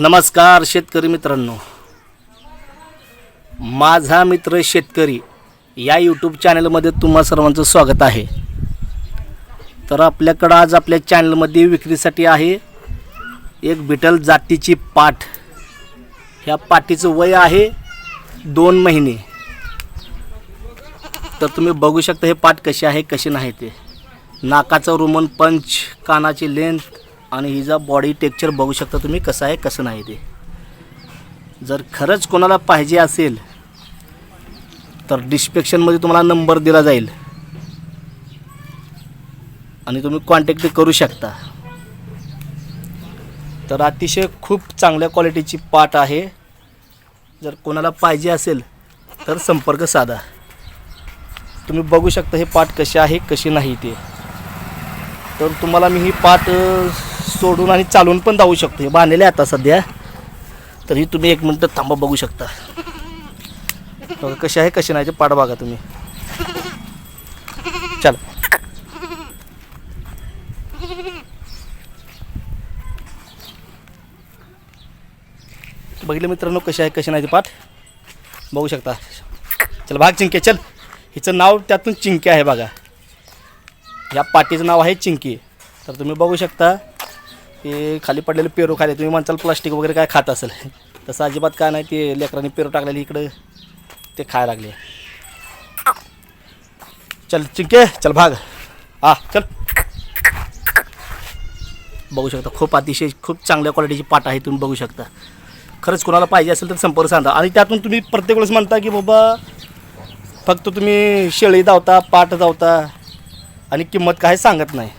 नमस्कार शेतकरी मित्रांनो. माझा मित्र शेतकरी या यूट्यूब चॅनलमध्ये तुम्हा सर्वांचं स्वागत आहे. तर आपल्याकडं आज आपल्या चॅनलमध्ये विक्रीसाठी आहे एक बिटल जातीची पाठ ह्या पाठीचं वय आहे दोन महिने. तर तुम्ही बघू शकता हे पाठ कसे आहे कसे नाही ते. नाकाचं रुमन पंच कानाची लेंथ आणि हिचा बॉडी टेक्चर बघू शकता तुम्ही कसं आहे कसं नाही ते. जर खरंच कोणाला पाहिजे असेल तर डिस्क्रिप्शनमध्ये तुम्हाला नंबर दिला जाईल. आणि तुम्ही कॉन्टॅक्ट करू शकता. तर अतिशय खूप चांगल्या क्वालिटीची पाट आहे. जर कोणाला पाहिजे असेल तर संपर्क साधा. तुम्ही बघू शकता हे पाट कसे आहे कसे नाही ते. तर तुम्हाला मी ही पाट सोडून आणि चालून पण जाऊ शकतो. हे बांधलेले आता सध्या. तरी तुम्ही एक मिनटं थांबा बघू शकता. बघा कसे आहे कसे नाही ते पाट बघा तुम्ही. चल. बघितलं मित्रांनो कसे आहे कसे नाही ते पाठ? बघू शकता. चल भाग चिंके चल. हिचं नाव त्यातून चिंके आहे बघा. या पाटीचं नाव आहे चिंकी. तर तुम्ही बघू शकता ते खाली पडलेले पेरू खाले. तुम्ही म्हणताल प्लास्टिक वगैरे काय खात असेल. तसं अजिबात काय नाही ते लेकरांनी पेरू टाकलेले इकडं. ते खायला लागले. चल चिंके चल भाग. हा चल. बघू शकता खूप अतिशय खूप चांगल्या क्वालिटीची पाट आहे तुम्ही बघू शकता. खरंच कोणाला पाहिजे असेल तर संपर्क सांगा आणि त्यातून तुम्ही प्रत्येक वेळेस म्हणता की बाबा फक्त तुम्ही शेळी धावता पाट धावता आणि किंमत काय सांगत नाही.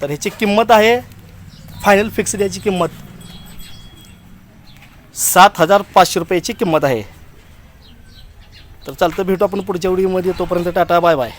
तर ह्याची किंमत आहे फायनल फिक्स याची किंमत सात हजार पाचशे रुपयाची किंमत आहे. तर चालतं भेटू आपण पुढच्या व्हिडिओमध्ये. तोपर्यंत टाटा बाय बाय.